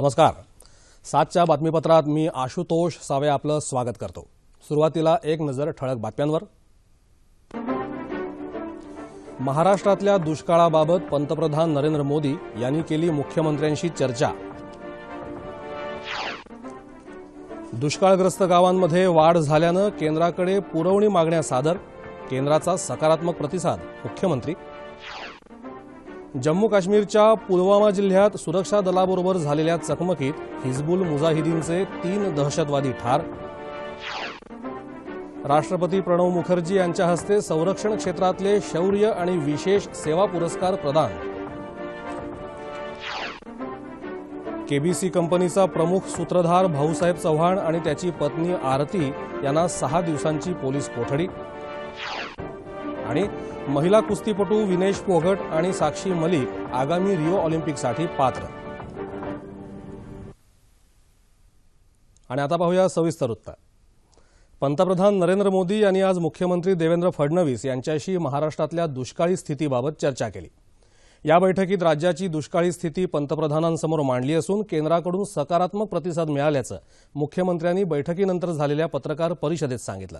नमस्कार. सातच्या बातमीपत्रात मी आशुतोष सावे आपलं स्वागत करतो. सुरुवातीला एक नजर ठळक बातम्यांवर. महाराष्ट्रातल्या दुष्काळाबाबत पंतप्रधान नरेंद्र मोदी यांनी केली मुख्यमंत्र्यांशी चर्चा. दुष्काळग्रस्त गावांमध्ये वाढ झाल्यानं केंद्राकडे पुरवणी मागण्या सादर केंद्राचा सकारात्मक प्रतिसाद मुख्यमंत्री जम्मू काश्मीरच्या पुलवामा जिल्ह्यात सुरक्षा दलाबरोबर झालेल्या चकमकीत हिजबुल मुजाहिदीनचे तीन दहशतवादी ठार. राष्ट्रपती प्रणव मुखर्जी यांच्या हस्ते संरक्षण क्षेत्रातले शौर्य आणि विशेष सेवा पुरस्कार प्रदान. केबीसी कंपनीचा प्रमुख सूत्रधार भाऊसाहेब चव्हाण आणि त्याची पत्नी आरती यांना सहा दिवसांची पोलीस कोठडी. आणि महिला कुस्तीपटू विनेश पोघट आणि साक्षी मलिक आगामी रिओ ऑलिम्पिकसाठी पात्र. आणि आता पाहूया सविस्तर वृत्त पंतप्रधान नरेंद्र मोदी यांनी आज मुख्यमंत्री देवेंद्र फडणवीस यांच्याशी महाराष्ट्रातल्या दुष्काळी स्थितीबाबत चर्चा केली. या बैठकीत राज्याची दुष्काळी स्थिती पंतप्रधानांसमोर मांडली असून केंद्राकडून सकारात्मक प्रतिसाद मिळाल्याचं मुख्यमंत्र्यांनी बैठकीनंतर झालेल्या पत्रकार परिषदेत सांगितलं.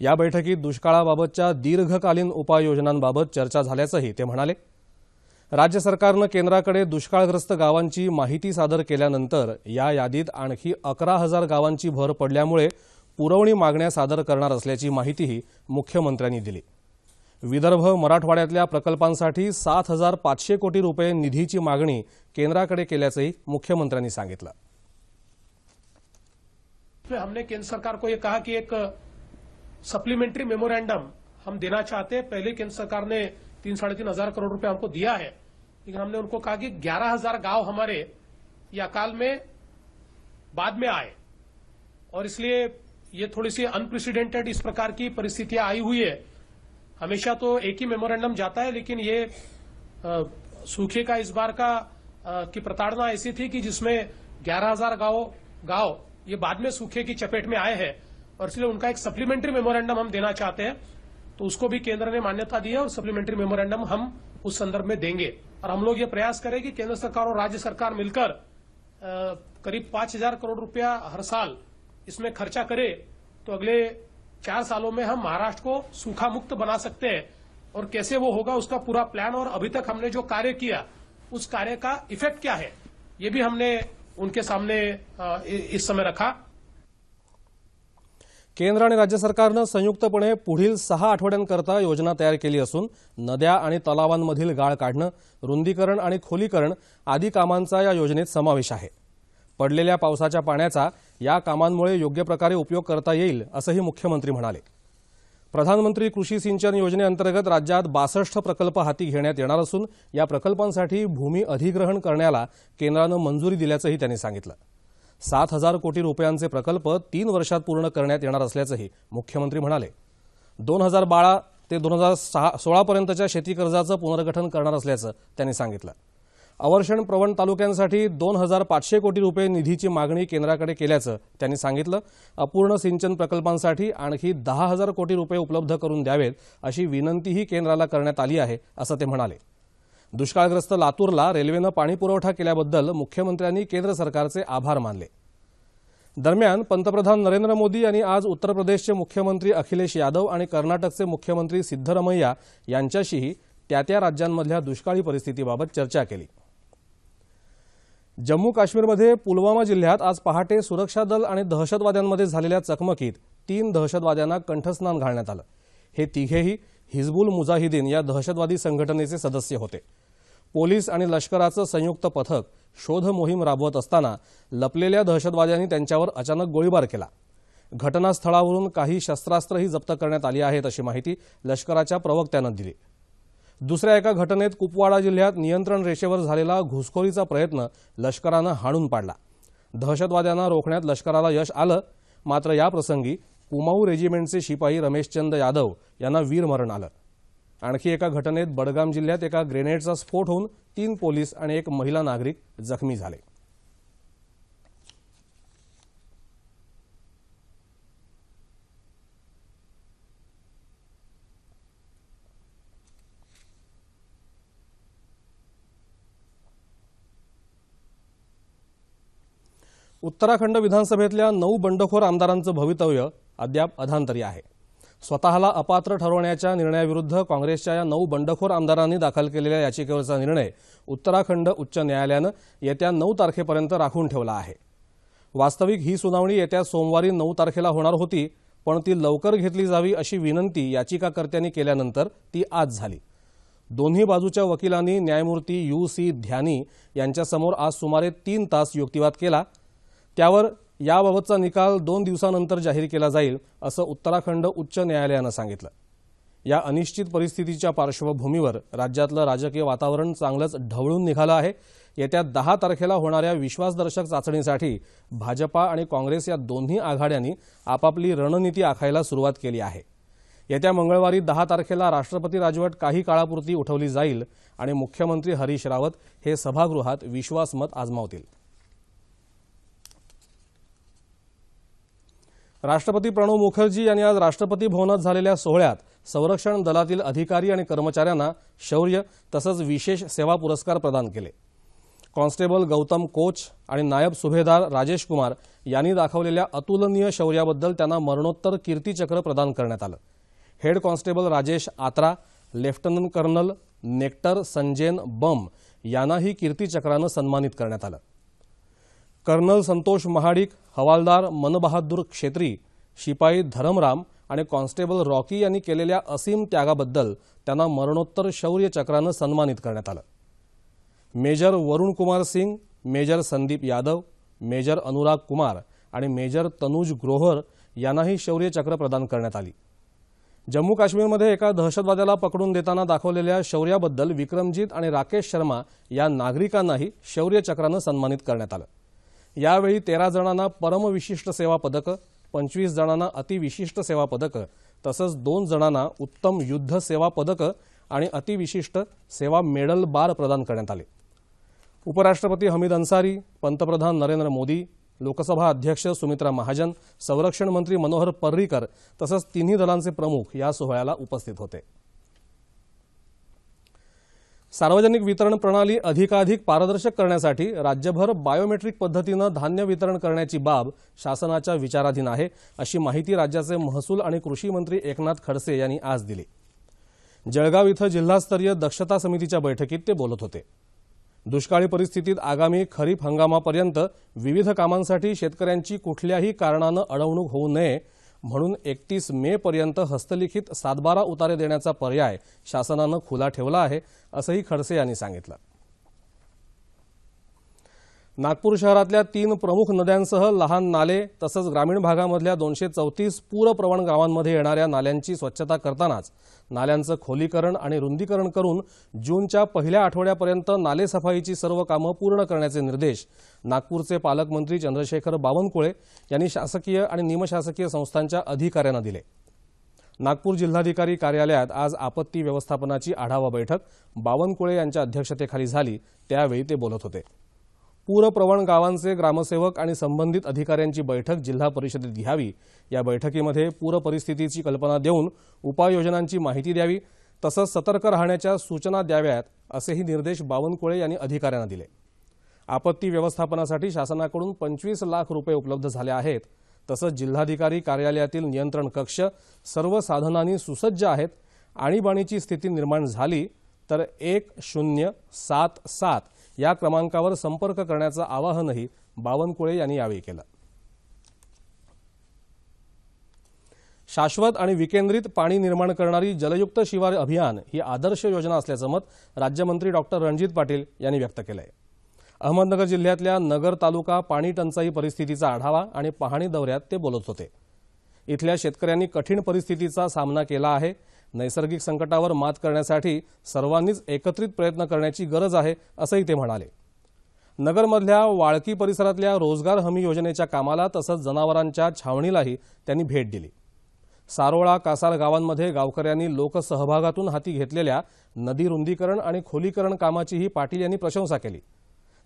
या बैठकीत दुष्काळाबाबतच्या दीर्घकालीन उपाययोजनांबाबत चर्चा झाल्याचंही ते म्हणाले. राज्य सरकारनं केंद्राकडे दुष्काळग्रस्त गावांची माहिती सादर केल्यानंतर या यादीत आणखी अकरा हजार गावांची भर पडल्यामुळे पुरवणी मागण्या सादर करणार असल्याची माहितीही मुख्यमंत्र्यांनी दिली. विदर्भ मराठवाड्यातल्या प्रकल्पांसाठी सात हजार पाचशे कोटी रुपये निधीची मागणी केंद्राकडे केल्याचंही मुख्यमंत्र्यांनी सांगितलं. हमने केंद्र सरकार को ये कहा कि एक सप्लीमेंट्री मेमोरेंडम हम देना चाहते हैं। पहले केंद्र सरकार ने तीन साढ़े तीन हज़ार करोड़ रुपए हमको दिया है। लेकिन हमने उनको कहा कि ग्यारह हज़ार गाँव हमारे ये अकाल में बाद में आए। और इसलिए ये थोड़ी सी अनप्रेसिडेंटेड इस प्रकार की परिस्थितियाँ आई हुई है। हमेशा तो एक ही मेमोरेंडम जाता है लेकिन ये सूखे का इस बार का अ, की प्रताड़ना ऐसी थी कि जिसमें ग्यारह हज़ार गाँव गाँव ये बाद में सूखे की चपेट में आए हैं। और इसलिए उनका एक सप्लीमेंट्री मेमोरेंडम हम देना चाहते हैं। तो उसको भी केंद्र ने मान्यता दी है और सप्लीमेंट्री मेमोरेंडम हम उस संदर्भ में देंगे। और हम लोग ये प्रयास करें कि केंद्र सरकार और राज्य सरकार मिलकर करीब पाँच हज़ार करोड़ रुपया हर साल इसमें खर्चा करे तो अगले चार सालों में हम महाराष्ट्र को सूखा मुक्त बना सकते हैं। और कैसे वो होगा उसका पूरा प्लान और अभी तक हमने जो कार्य किया, उस कार्य का इफ़ेक्ट क्या है, ये भी हमने उनके सामने इस समय रखा। केंद्र आणि राज्य सरकारनं संयुक्तपणे पुढील सहा आठवड्यांकरता योजना तयार केली असून नद्या आणि तलावांमधील गाळ काढणं रुंदीकरण आणि खोलीकरण आदी कामांचा या योजनेत समावेश आहे. पडलेल्या पावसाच्या पाण्याचा या कामांमुळे योग्य प्रकारे उपयोग करता येईल असंही मुख्यमंत्री म्हणाले. प्रधानमंत्री कृषी सिंचन योजनेअंतर्गत राज्यात बासष्ट प्रकल्प हाती घेण्यात येणार असून या प्रकल्पांसाठी भूमी अधिग्रहण करण्याला केंद्रानं मंजुरी दिल्याचंही त्यांनी सांगितलं. सात हजार कोटी रुपयांचे प्रकल्प तीन वर्षात पूर्ण करण्यात येणार असल्याचंही मुख्यमंत्री म्हणाले. दोन हजार बारा ते दोन हजार सहा सोळापर्यंतच्या शेती कर्जाचं पुनर्गठन करणार असल्याचं त्यांनी सांगितलं. अवर्षण प्रवण तालुक्यांसाठी दोन हजार पाचशे कोटी रुपये निधीची मागणी केंद्राकडे केल्याचं त्यांनी सांगितलं. अपूर्ण सिंचन प्रकल्पांसाठी आणखी दहा हजार कोटी रुपये उपलब्ध करून द्यावेत अशी विनंतीही केंद्राला करण्यात आली आहे असं ते म्हणाले. दुष्काळग्रस्त लातूरला रेल्वेनं पाणीपुरवठा केल्याबद्दल मुख्यमंत्र्यांनी केंद्र सरकारचे आभार मानले. दरम्यान पंतप्रधान नरेंद्र मोदी यांनी आज उत्तर प्रदेशचे मुख्यमंत्री अखिलेश यादव आणि कर्नाटकचे मुख्यमंत्री सिद्धरमैया यांच्याशीही त्या त्या राज्यांमधल्या दुष्काळी परिस्थितीबाबत चर्चा केली. जम्मू काश्मीरमध्ये पुलवामा जिल्ह्यात आज पहाटे सुरक्षा दल आणि दहशतवाद्यांमध्ये झालेल्या चकमकीत तीन दहशतवाद्यांना कंठस्नान घालण्यात आलं. हे तिघेही हिजबुल मुजाहिदीन या दहशतवादी संघटनेचे सदस्य होते. पोलीस आणि लष्कराचं संयुक्त पथक शोध मोहीम राबवत असताना लपलेल्या दहशतवाद्यांनी त्यांच्यावर अचानक गोळीबार केला. घटनास्थळावरून काही शस्त्रास्त्रही जप्त करण्यात आली आहेत अशी माहिती लष्कराच्या प्रवक्त्यानं दिली. दुसऱ्या एका घटनेत कुपवाडा जिल्ह्यात नियंत्रण रेषेवर झालेला घुसखोरीचा प्रयत्न लष्करानं हाणून पाडला. दहशतवाद्यांना रोखण्यात लष्कराला यश आलं मात्र या प्रसंगी कुमाऊ रेजिमेंटचे शिपाई रमेशचंद यादव यांना वीरमरण आलं. आणखी एका घटनेत बडगाम जिल्ह्यात एका ग्रेनेडचा स्फोट होऊन तीन पोलीस आणि एक महिला नागरिक जखमी झाले. उत्तराखंड विधानसभेतल्या नऊ बंडखोर आमदारांचं भवितव्य अद्याप अधांतरी आहे. स्वतःला अपात्र ठरवण्याच्या निर्णयाविरुद्ध काँग्रेसच्या या नऊ बंडखोर आमदारांनी दाखल केलेल्या याचिकेवरचा निर्णय उत्तराखंड उच्च न्यायालयानं येत्या नऊ तारखेपर्यंत राखून ठेवला आहे. वास्तविक ही सुनावणी येत्या सोमवारी नऊ तारखेला होणार होती पण ती लवकर घेतली जावी अशी विनंती याचिकाकर्त्यांनी केल्यानंतर ती आज झाली. दोन्ही बाजूच्या वकिलांनी न्यायमूर्ती यू सी ध्यानी यांच्यासमोर आज सुमारे तीन तास युक्तिवाद केला. त्यावर याबाबतचा निकाल दोन दिवसानंतर जाहीर केला जाईल असं उत्तराखंड उच्च न्यायालयानं सांगितलं. या अनिश्चित परिस्थितीच्या पार्श्वभूमीवर राज्यातलं राजकीय वातावरण चांगलंच ढवळून निघालं आहे. येत्या दहा तारखेला होणाऱ्या विश्वासदर्शक चाचणीसाठी भाजपा आणि काँग्रेस या दोन्ही आघाड्यांनी आपापली रणनीती आखायला सुरुवात केली आहे. येत्या मंगळवारी दहा तारखेला राष्ट्रपती राजवट काही काळापुरती उठवली जाईल आणि मुख्यमंत्री हरीश रावत हे सभागृहात विश्वासमत आजमावतील. राष्ट्रपती प्रणव मुखर्जी यांनी आज राष्ट्रपती भवनात झालेल्या सोहळ्यात संरक्षण दलातील अधिकारी आणि कर्मचाऱ्यांना शौर्य तसंच विशेष सेवा पुरस्कार प्रदान केले. कॉन्स्टेबल गौतम कोच आणि नायब सुभेदार राजेश कुमार यांनी दाखवलेल्या अतुलनीय शौर्याबद्दल त्यांना मरणोत्तर कीर्तीचक्र प्रदान करण्यात आलं. Head constable Rajesh Atra lieutenant colonel Nectar Sanjenbam यांनाही कीर्तीचक्रानं सन्मानित करण्यात आलं. कर्नल संतोष महाडिक हवालदार मनबहादूर क्षेत्री शिपाई धरमराम आणि कॉन्स्टेबल रॉकी यांनी केलेल्या असीम त्यागाबद्दल त्यांना मरणोत्तर शौर्य चक्रानं सन्मानित करण्यात आलं. Major Varun Kumar Singh major Sandeep Yadav major Anurag Kumar आणि मेजर तनुज ग्रोहर यांनाही शौर्य चक्र प्रदान करण्यात आली. जम्मू काश्मीरमध्ये एका दहशतवाद्याला पकडून देताना दाखवलेल्या शौर्याबद्दल विक्रमजीत आणि राकेश शर्मा या नागरिकांनाही शौर्य चक्रानं सन्मानित करण्यात आलं. यावेळी तेरा जणांना परमविशिष्ट सेवा पदकं पंचवीस जणांना अतिविशिष्ट सेवा पदकं तसंच दोन जणांना उत्तम युद्ध सेवा पदकं आणि अतिविशिष्ट सेवा मेडल बार प्रदान करण्यात आले. उपराष्ट्रपती हमीद अन्सारी पंतप्रधान नरेंद्र मोदी लोकसभा अध्यक्ष सुमित्रा महाजन संरक्षण मंत्री मनोहर पर्रीकर तसंच तिन्ही दलांचे प्रमुख या सोहळ्याला उपस्थित होते. सार्वजनिक वितरण प्रणाली अधिकाधिक पारदर्शक करण्यासाठी राज्यभर बायोमेट्रिक पद्धतीनं धान्य वितरण करण्याची बाब शासनाच्या विचाराधीन आहे अशी माहिती राज्याचे महसूल आणि कृषी मंत्री एकनाथ खडसे यांनी आज दिली. जळगाव इथं जिल्हास्तरीय दक्षता समितीच्या बैठकीत ते बोलत होते. दुष्काळी परिस्थितीत आगामी खरीप हंगामापर्यंत विविध कामांसाठी शेतकऱ्यांची कुठल्याही कारणानं अडवणूक होऊ नये म्हणून एकतीस मे पर्यंत हस्तलिखित सातबारा उतारे देण्याचा पर्याय शासनानं खुला ठेवला आहे असंही खडसे यांनी सांगितलं. नागपूर शहरातल्या तीन प्रमुख नद्यांसह लहान नाले तसंच ग्रामीण भागामधल्या दोनशे चौतीस पूरप्रवण गावांमध्ये येणाऱ्या नाल्यांची स्वच्छता करतानाच नाल्यांचं खोलीकरण आणि रुंदीकरण करून जूनच्या पहिल्या आठवड्यापर्यंत नालेसफाईची सर्व कामं पूर्ण करण्याचे निर्देश नागपूरचे पालकमंत्री चंद्रशेखर बावनकुळे यांनी शासकीय आणि निमशासकीय संस्थांच्या अधिकाऱ्यांना दिले. नागपूर जिल्हाधिकारी कार्यालयात आज आपत्ती व्यवस्थापनाची आढावा बैठक बावनकुळे यांच्या अध्यक्षतेखाली झाली. त्यावेळी ते बोलत होते. पूरप्रवण गावांचे ग्रामसेवक आणि संबंधित अधिकाऱ्यांची बैठक जिल्हा परिषदेत घ्यावी. या बैठकीमध्ये पूर परिस्थितीची कल्पना देऊन उपाययोजनांची माहिती द्यावी तसंच सतर्क राहण्याच्या सूचना द्याव्यात असेही निर्देश बावनकुळे यांनी अधिकाऱ्यांना दिले. आपत्ती व्यवस्थापनासाठी शासनाकडून पंचवीस लाख रुपये उपलब्ध झाले आहेत. तसंच जिल्हाधिकारी कार्यालयातील नियंत्रण कक्ष सर्व साधनांनी सुसज्ज आहेत. आणीबाणीची स्थिती निर्माण झाली तर एक शून्य सात सात या क्रमांकावर संपर्क करण्याचं आवाहनही बावनकुळे यांनी यावेळी केलं. शाश्वत आणि विकेंद्रित पाणी निर्माण करणारी जलयुक्त शिवार अभियान ही आदर्श योजना असल्याचं मत राज्यमंत्री डॉक्टर रणजित पाटील यांनी व्यक्त केलं आहे अहमदनगर जिल्ह्यातल्या नगर तालुका पाणी टंचाई परिस्थितीचा आढावा आणि पाहणी दौऱ्यात ते बोलत होते. इथल्या शेतकऱ्यांनी कठीण परिस्थितीचा सामना केला आहे. नैसर्गिक संकटावर मात करण्यासाठी सर्वांनीच एकत्रित प्रयत्न करण्याची गरज आहे असंही ते म्हणाले. नगरमधल्या वाळकी परिसरातल्या रोजगार हमी योजनेच्या कामाला तसंच जनावरांच्या छावणीलाही त्यांनी भेट दिली. सारोळा कासार गावांमध्ये गावकऱ्यांनी लोकसहभागातून हाती घेतलेल्या नदी रुंदीकरण आणि खोलीकरण कामाचीही पाटील यांनी प्रशंसा केली.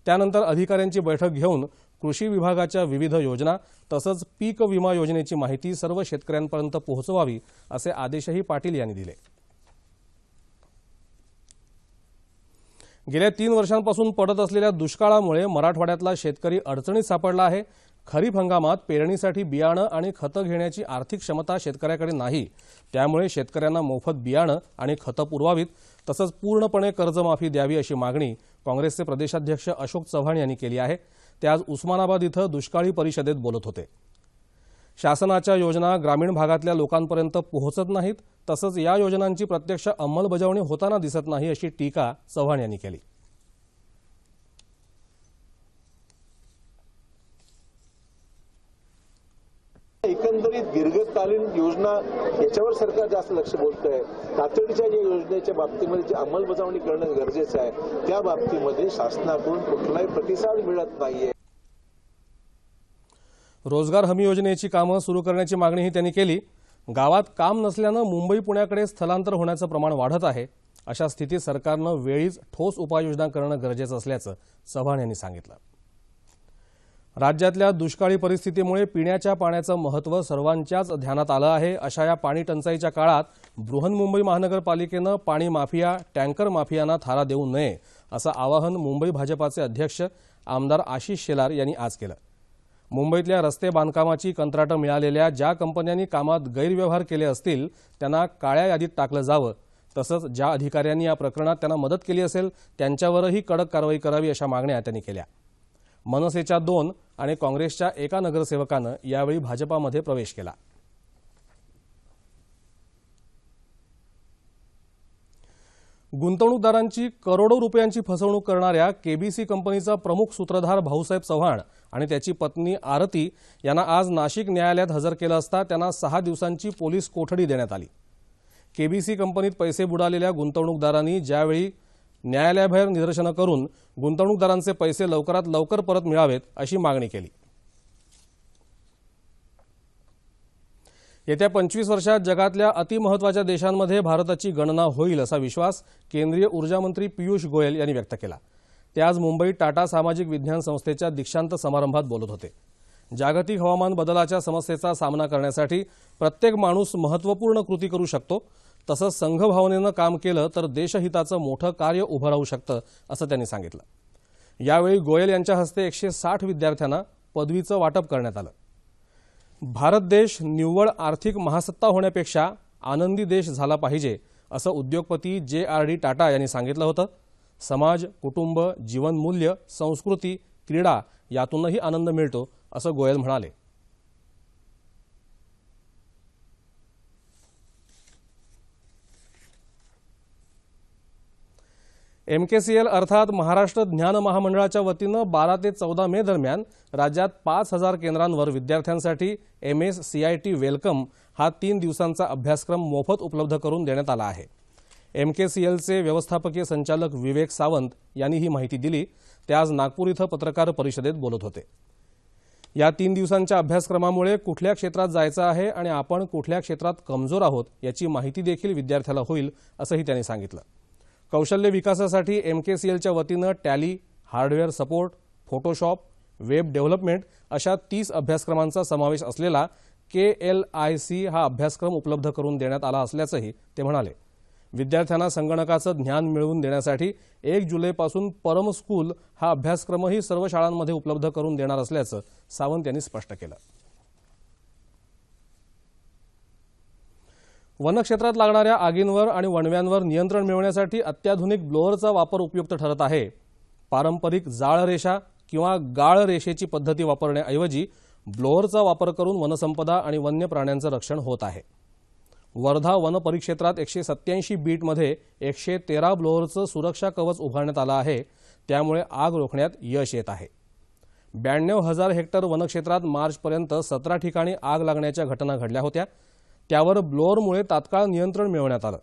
त्यानंतर अधिकाऱ्यांची बैठक घेऊन कृषी विभागाच्या विविध योजना तसंच पीक विमा योजनेची माहिती सर्व शेतकऱ्यांपर्यंत पोहोचवावी असे आदेशही पाटील यांनी दिले. गेल्या तीन वर्षांपासून पडत असलेल्या दुष्काळामुळे मराठवाड्यातला शेतकरी अडचणीत सापडला आहे. खरीप हंगामात पेरणीसाठी बियाणं आणि खतं घेण्याची आर्थिक क्षमता शेतकऱ्याकडे नाही. त्यामुळे शेतकऱ्यांना मोफत बियाणं आणि खतं पुरवावीत तसंच पूर्णपणे कर्जमाफी द्यावी अशी मागणी काँग्रेसचे प्रदेशाध्यक्ष अशोक चव्हाण यांनी केली आहे. ते आज उस्मानाबाद इथं दुष्काळी परिषदेत बोलत होते. शासनाच्या योजना ग्रामीण भागातल्या लोकांपर्यंत पोहोचत नाहीत तसंच या योजनांची प्रत्यक्ष अंमलबजावणी होताना दिसत नाही अशी टीका चव्हाण यांनी केली. एकंदरीत दीर्घकालीन योजना याच्यावर सरकार जास्त लक्ष बोलत आहे तातडीच्या ज्या योजनेच्या बाबतीमध्ये जी अंमलबजावणी करणं गरजेचं आहे त्या बाबतीमध्ये शासनाकडून कुठलाही प्रतिसाद मिळत नाहीये. रोजगार हमी योजनेची कामं सुरू करण्याची मागणीही त्यांनी केली. गावात काम नसल्यानं मुंबई पुण्याकडे स्थलांतर होण्याचं प्रमाण वाढत आहे. अशा स्थितीत सरकारनं वेळीच ठोस उपाययोजना करणं गरजेचं असल्याचं चव्हाण यांनी सांगितलं. राज्यातल्या दुष्काळी परिस्थितीमुळे पिण्याच्या पाण्याचं महत्त्व सर्वांच्याच ध्यानात आलं आहे. अशा या पाणी टंचाईच्या काळात बृहन्मुंबई महानगरपालिकेनं पाणी माफिया टँकर माफियांना थारा देऊ नये असं आवाहन मुंबई भाजपाचे अध्यक्ष आमदार आशिष शेलार यांनी आज केलं. मुंबईतल्या रस्ते बांधकामाची कंत्राटं मिळालेल्या ज्या कंपन्यांनी कामात गैरव्यवहार केले असतील त्यांना काळ्या यादीत टाकलं जावं. तसंच ज्या अधिकाऱ्यांनी या प्रकरणात त्यांना मदत केली असेल त्यांच्यावरही कडक कारवाई करावी अशा मागण्या त्यांनी केल्या. मनसेच्या दोन आणि काँग्रेसच्या एका नगरसेवकानं यावेळी भाजपामध्ये प्रवेश केला. गुंतवणूकदारांची करोडो रुपयांची फसवणूक करणाऱ्या केबीसी कंपनीचा प्रमुख सूत्रधार भाऊसाहेब चव्हाण आणि त्याची पत्नी आरती यांना आज नाशिक न्यायालयात हजर केलं असता त्यांना सहा दिवसांची पोलीस कोठडी देण्यात आली. केबीसी कंपनीत पैसे बुडालेल्या गुंतवणूकदारांनी ज्यावेळी न्यायालयाबाहेर निदर्शनं करून गुंतवणूकदारांचे पैसे लवकरात लवकर परत मिळावेत अशी मागणी केली. येत्या पंचवीस वर्षात जगातल्या अतिमहत्वाच्या देशांमध्ये भारताची गणना होईल असा विश्वास केंद्रीय ऊर्जामंत्री पियुष गोयल यांनी व्यक्त केला. ते आज मुंबईत टाटा सामाजिक विज्ञान संस्थेच्या दीक्षांत समारंभात बोलत होते. जागतिक हवामान बदलाच्या समस्येचा सामना करण्यासाठी प्रत्येक माणूस महत्त्वपूर्ण कृती करू शकतो तसंच संघभावनेनं काम केलं तर देशहिताचं मोठं कार्य उभं राहू शकतं असं त्यांनी सांगितलं. यावेळी गोयल यांच्या हस्ते एकशे साठ विद्यार्थ्यांना पदवीचं वाटप करण्यात आलं. भारत देश निव्वळ आर्थिक महासत्ता होण्यापेक्षा आनंदी देश झाला पाहिजे असं उद्योगपती जे आर डी टाटा यांनी सांगितलं होतं. समाज कुटुंब जीवनमूल्य संस्कृती क्रीडा यातूनही आनंद मिळतो असं गोयल म्हणाले. एमकेसीएल अर्थात महाराष्ट्र ज्ञान महामंडळाच्या वतीनं बारा ते चौदा मे दरम्यान राज्यात पाच हजार केंद्रांवर विद्यार्थ्यांसाठी M S C I T welcome हा तीन दिवसांचा अभ्यासक्रम मोफत उपलब्ध करून देण्यात आला आहे. एमकेसीएलचे व्यवस्थापकीय संचालक विवेक सावंत यांनी ही माहिती दिली. ते आज नागपूर इथं पत्रकार परिषदेत बोलत होते. या तीन दिवसांच्या अभ्यासक्रमामुळे कुठल्या क्षेत्रात जायचं आहे आणि आपण कुठल्या क्षेत्रात कमजोर आहोत याची माहिती देखील विद्यार्थ्याला होईल असंही त्यांनी सांगितलं. कौशल्य विकासासाठी एम के सी एलच्या वतीनं Tally hardware support Photoshop web development अशा तीस अभ्यासक्रमांचा समावेश असलेला के एल आय सी हा अभ्यासक्रम उपलब्ध करून देण्यात आला असल्याचंही ते म्हणाले. विद्यार्थ्यांना संगणकाचं ज्ञान मिळवून देण्यासाठी एक जुलैपासून परम स्कूल हा अभ्यासक्रमही सर्व शाळांमध्ये उपलब्ध करून देणार असल्याचं सावंत यांनी स्पष्ट केलं. वनक्षेत्रात लागणाऱ्या आगींवर आणि वणव्यांवर नियंत्रण मिळवण्यासाठी अत्याधुनिक ब्लोअरचा वापर उपयुक्त ठरत आहे. पारंपरिक जाळ रेषा किंवा गाळ रेषेची पद्धती वापरण्याऐवजी ब्लोअरचा वापर करून वनसंपदा आणि वन्य प्राण्यांचं रक्षण होत आहे. वर्धा वन परिक्षेत्रात एकशे सत्याऐंशी बीटमध्ये एकशे तेरा ब्लोअरचं सुरक्षा कवच उभारण्यात आलं आहे. त्यामुळे आग रोखण्यात यश येत आहे. ब्याण्णव हजार हेक्टर वनक्षेत्रात मार्चपर्यंत सतरा ठिकाणी आग लागण्याच्या घटना घडल्या होत्या. त्यावर ब्लोअरमुळे तात्काळ नियंत्रण मिळवण्यात आलं.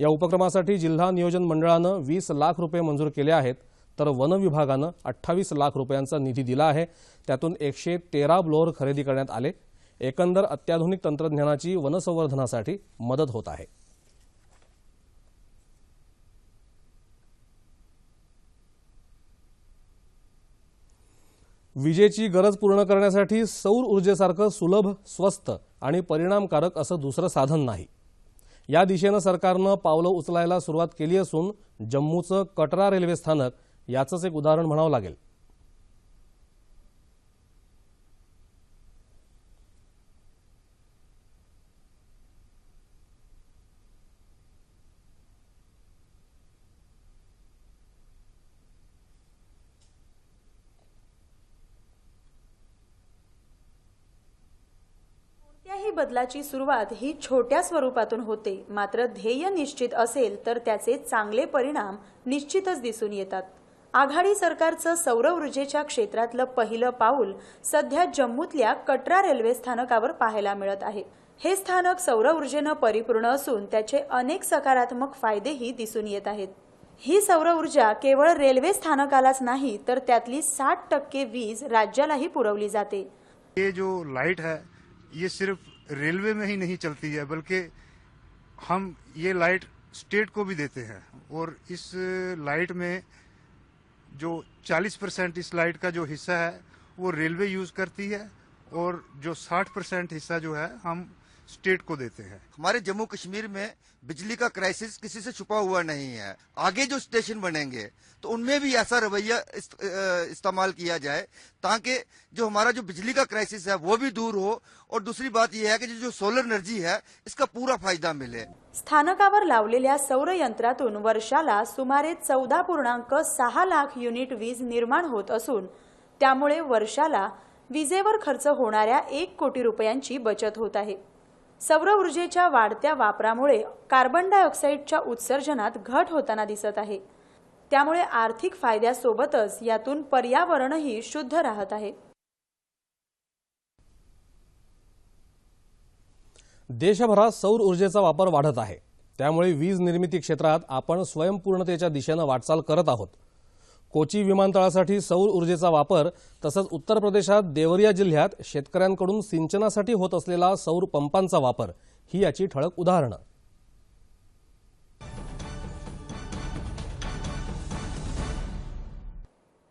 या उपक्रमासाठी जिल्हा नियोजन मंडळानं वीस लाख रुपये मंजूर केले आहेत तर वन विभागानं अठ्ठावीस लाख रुपयांचा निधी दिला आहे. त्यातून एकशे तेरा ब्लोअर खरेदी करण्यात आले. एकंदर अत्याधुनिक तंत्रज्ञानाची वनसंवर्धनासाठी मदत होत आहे. विजेची गरज पूर्ण करण्यासाठी सौर ऊर्जेसारखं सुलभ स्वस्त आणि परिणामकारक असं दुसरं साधन नाही. या दिशेनं सरकारनं पावलं उचलायला सुरुवात केली असून जम्मूचं कटरा रेल्वे स्थानक याचंच एक उदाहरण म्हणावं लागेल. बदलाची सुरुवात ही छोट्या स्वरूपातून होते. मात्र ध्येय निश्चित असेल तर त्याचे चांगले परिणाम निश्चितच दिसून येतात. आघाडी सरकारचं सौर ऊर्जेच्या क्षेत्रातलं पहिलं पाऊल सध्या जम्मूतल्या कटरा रेल्वे स्थानकावर पाहायला मिळत आहे. हे स्थानक सौर ऊर्जेनं परिपूर्ण असून त्याचे अनेक सकारात्मक फायदेही दिसून येत आहेत. ही सौर ऊर्जा केवळ रेल्वे स्थानकालाच नाही तर त्यातली साठ टक्के वीज राज्यालाही पुरवली जाते. ये जो लाइट है ये सिर्फ रेलवे में ही नहीं चलती है, बल्कि हम ये लाइट स्टेट को भी देते हैं। और इस लाइट में जो 40 परसेंट इस लाइट का जो हिस्सा है, वो रेलवे यूज़ करती है, और जो 60 परसेंट हिस्सा जो है, हम स्टेट को देते हैं। हमारे जम्मू कश्मीर में बिजली का क्राइसिस किसी से छुपा हुआ नहीं है। आगे जो स्टेशन बनेंगे तो उनमें भी ऐसा रवैया इस- इस्तेमाल किया जाए ताकि जो हमारा जो बिजली का क्राइसिस है, वो भी दूर हो। और दूसरी बात यह है कि जो सोलर एनर्जी है, इसका पूरा फ़ायदा मिले। स्थानकावर लावलेल्या सौर यंत्रातून वर्षाला सुमारे चौदा पूर्णांक सहा लाख युनिट वीज निर्माण होत असून, त्यामुळे वर्षाला विजेवर खर्च होणाऱ्या एक कोटी रुपयांची बचत होत आहे. सौर ऊर्जेच्या वाढत्या वापरामुळे कार्बन डायऑक्साईडच्या उत्सर्जनात घट होताना दिसत आहे. त्यामुळे आर्थिक फायद्यासोबतच यातून पर्यावरणही शुद्ध राहत आहे. देशभरात सौर ऊर्जेचा वापर वाढत आहे. त्यामुळे वीज निर्मिती क्षेत्रात आपण स्वयंपूर्णतेच्या दिशेनं वाटचाल करत आहोत. कोची विमानतळासाठी सौर ऊर्जेचा वापर तसंच उत्तर प्रदेशात देवरिया जिल्ह्यात शेतकऱ्यांकडून सिंचनासाठी होत असलेला सौर पंपांचा वापर ही याची ठळक उदाहरणं.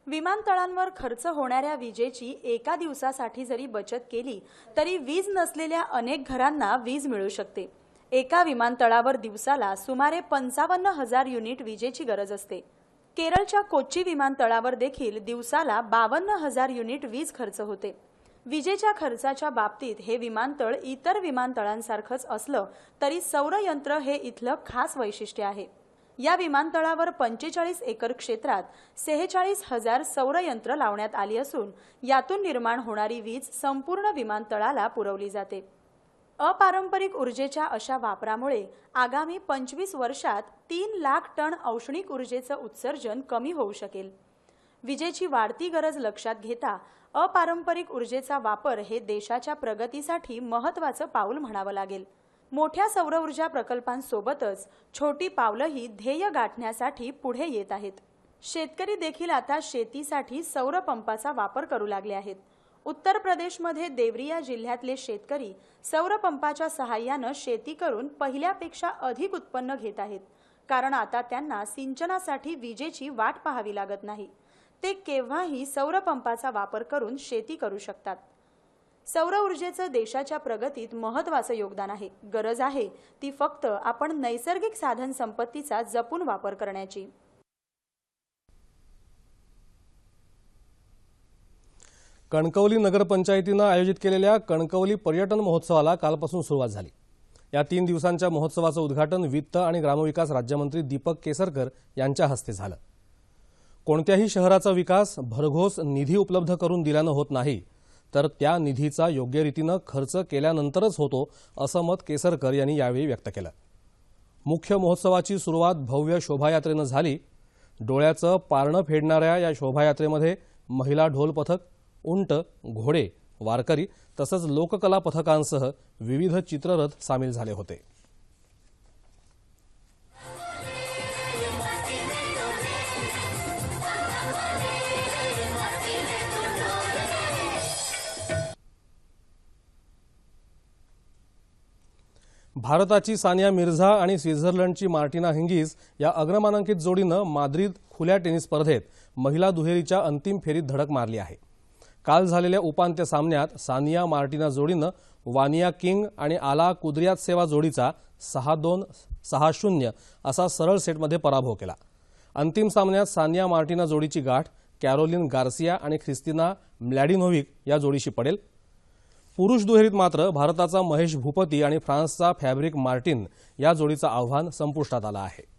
विमानतळांवर खर्च होणाऱ्या विजेची एका दिवसासाठी जरी बचत केली तरी वीज नसलेल्या अनेक घरांना वीज मिळू शकते. एका विमानतळावर दिवसाला सुमारे पंचावन्न हजार युनिट विजेची गरज असते. केरळच्या कोच्ची विमानतळावर देखील दिवसाला बावन्न हजार युनिट वीज खर्च होते. विजेच्या खर्चाच्या बाबतीत हे विमानतळ इतर विमानतळांसारखंच असलं तरी सौरयंत्र हे इथलं खास वैशिष्ट्य आहे. या विमानतळावर पंचेचाळीस एकर क्षेत्रात सेहेचाळीस हजार सौरयंत्र लावण्यात आली असून यातून निर्माण होणारी वीज संपूर्ण विमानतळाला पुरवली जाते. अपारंपरिक ऊर्जेच्या अशा वापरामुळे आगामी पंचवीस वर्षात तीन लाख टन औष्णिक ऊर्जेचं उत्सर्जन कमी होऊ शकेल. विजेची वाढती गरज लक्षात घेता अपारंपरिक ऊर्जेचा वापर हे देशाच्या प्रगतीसाठी महत्वाचं पाऊल म्हणावं लागेल. मोठ्या सौर ऊर्जा प्रकल्पांसोबतच छोटी पावलंही ध्येय गाठण्यासाठी पुढे येत आहेत. शेतकरी देखील आता शेतीसाठी सौर पंपाचा वापर करू लागले आहेत. उत्तर प्रदेशमध्ये देवरिया जिल्ह्यातले शेतकरी सौरपंपाच्या सहाय्यानं शेती करून पहिल्यापेक्षा अधिक उत्पन्न घेत आहेत. कारण आता त्यांना सिंचनासाठी विजेची वाट पाहावी लागत नाही. ते केव्हाही सौरपंपाचा वापर करून शेती करू शकतात. सौर ऊर्जेचं देशाच्या प्रगतीत महत्वाचं योगदान आहे. गरज आहे ती फक्त आपण नैसर्गिक साधन संपत्तीचा जपून वापर करण्याची. कणकवली नगरपंचायतीनं आयोजित केलेल्या कणकवली पर्यटन महोत्सवाला कालपासून सुरुवात झाली. या तीन दिवसांच्या महोत्सवाचं उद्घाटन वित्त आणि ग्रामविकास राज्यमंत्री दीपक केसरकर यांच्या हस्ते झालं. कोणत्याही शहराचा विकास भरघोस निधी उपलब्ध करून दिल्यानं होत नाही तर त्या निधीचा योग्य रीतीनं खर्च केल्यानंतरच होतो असं मत केसरकर यांनी यावेळी व्यक्त केलं. मुख्य महोत्सवाची सुरुवात भव्य शोभायात्रेनं झाली. डोळ्याचं पारणं फेडणाऱ्या या शोभायात्रेमध्ये महिला ढोल पथक उंट घोडे वारकरी तसंच लोककला पथकांसह विविध चित्ररथ सामील झाले होते. भारताची सानिया मिर्झा आणि स्वित्झर्लंडची मार्टिना हिंगीज या अग्रमानांकित जोडीनं माद्रिद खुल्या टेनिस स्पर्धेत महिला दुहेरीच्या अंतिम फेरीत धडक मारली आहे. काल झालेल्या उपांत्य सामन्यात सानिया मार्टिना जोडीनं वानिया किंग आणि आला कुद्रियात सेवा जोडीचा सहा दोन सहा शून्य असा सरळ सेटमध्ये पराभव केला. अंतिम सामन्यात सानिया मार्टिना जोडीची गाठ कॅरोलिन गार्सिया आणि ख्रिस्तिना म्लॅडिनोव्हिक या जोडीशी पडेल. पुरुष दुहेरीत मात्र भारताचा महेश भूपती आणि फ्रान्सचा फॅब्रिक मार्टिन या जोडीचं आव्हान संपुष्टात आलं आहे.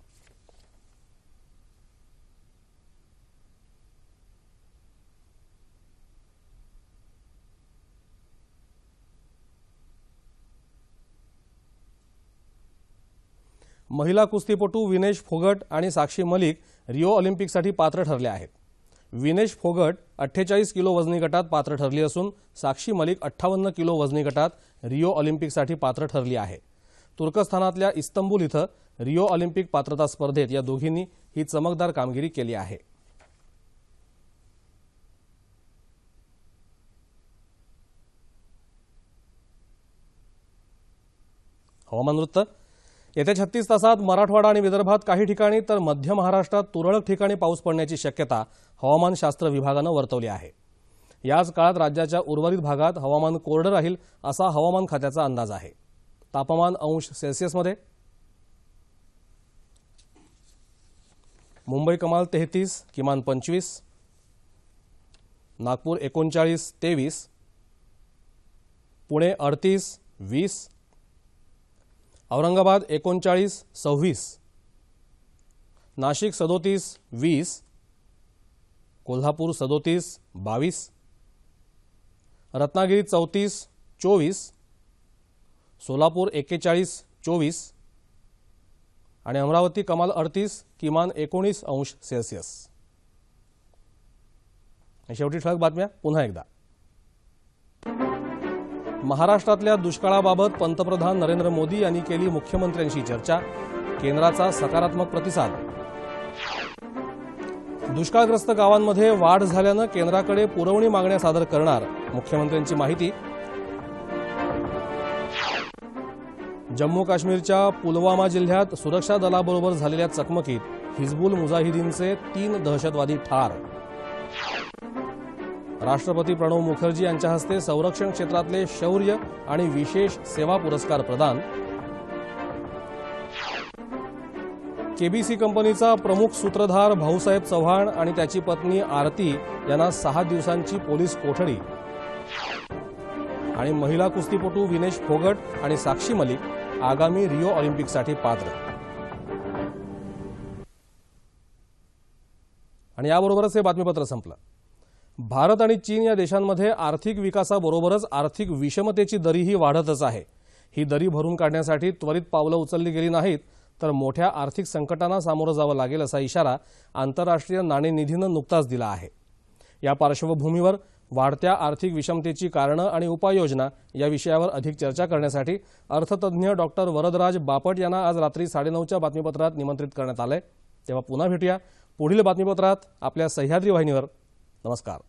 महिला कुस्तीपटू विनेश फोगट आणि साक्षी मलिक रिओ ऑलिम्पिकसाठी पात्र ठरले आहेत. विनेश फोगट अठ्ठेचाळीस किलो वजनी गटात पात्र ठरली असून साक्षी मलिक अठ्ठावन्न किलो वजनी गटात रिओ ऑलिम्पिकसाठी पात्र ठरली आहे. तुर्कस्थानातल्या इस्तंबूल इथं रिओ ऑलिम्पिक पात्रता स्पर्धेत या दोघींनी ही चमकदार कामगिरी केली आहे. हवामान वृत्त येत्या छत्तीस तासात मराठवाडा आणि विदर्भात काही ठिकाणी तर मध्य महाराष्ट्रात तुरळक ठिकाणी पाऊस पडण्याची शक्यता हवामानशास्त्र विभागानं वर्तवली आहे. याच काळात राज्याच्या उर्वरित भागात हवामान कोरडं राहील असा हवामान खात्याचा अंदाज आहे. तापमान अंश सेल्सिअसमध्ये मुंबई कमाल तेहतीस किमान पंचवीस. नागपूर एकोणचाळीस तेवीस. पुणे अडतीस वीस. औरंगाबाद एकोणचाळीस सव्वीस. नाशिक सदोतीस वीस. कोल्हापूर सदोतीस बावीस. रत्नागिरी चौतीस चोवीस. सोलापूर एक्केचाळीस चोवीस. आणि अमरावती कमाल अडतीस किमान एकोणीस अंश सेल्सिअस. शेवटी ठळक बातम्या पुन्हा एकदा. महाराष्ट्रातल्या दुष्काळाबाबत पंतप्रधान नरेंद्र मोदी यांनी केली मुख्यमंत्र्यांशी चर्चा. केंद्राचा सकारात्मक प्रतिसाद. दुष्काळग्रस्त गावांमध्ये वाढ झाल्यानं केंद्राकडे पुरवणी मागण्या सादर करणार मुख्यमंत्र्यांची माहिती. जम्मू काश्मीरच्या पुलवामा जिल्ह्यात सुरक्षा दलाबरोबर झालेल्या चकमकीत हिजबुल मुजाहिदीनचे तीन दहशतवादी ठार राष्ट्रपती प्रणव मुखर्जी यांच्या हस्ते संरक्षण क्षेत्रातले शौर्य आणि विशेष सेवा पुरस्कार प्रदान. केबीसी कंपनीचा प्रमुख सूत्रधार भाऊसाहेब चव्हाण आणि त्याची पत्नी आरती यांना सहा दिवसांची पोलीस कोठडी. आणि महिला कुस्तीपटू विनेश फोगट आणि साक्षी मलिक आगामी रिओ ऑलिम्पिकसाठी पात्र. आणि याबरोबरच हे बातमीपत्र संपलं. भारत आणि चीन या देशांमध्ये आर्थिक विकासाबरोबरच आर्थिक विषमतेची दरीही वाढतच आहे. ही दरी भरून काढण्यासाठी त्वरित पावलं उचलली गेली नाहीत तर मोठ्या आर्थिक संकटांना सामोरं जावं लागेल असा इशारा आंतरराष्ट्रीय नाणेनिधीनं नुकताच दिला आहे. या पार्श्वभूमीवर वाढत्या आर्थिक विषमतेची कारणं आणि उपाययोजना या विषयावर अधिक चर्चा करण्यासाठी अर्थतज्ज्ञ डॉक्टर वरदराज बापट यांना आज रात्री साडेनऊच्या बातमीपत्रात निमंत्रित करण्यात आलंय. तेव्हा पुन्हा भेटूया पुढील बातमीपत्रात आपल्या सह्याद्री वाहिनीवर. नमस्कार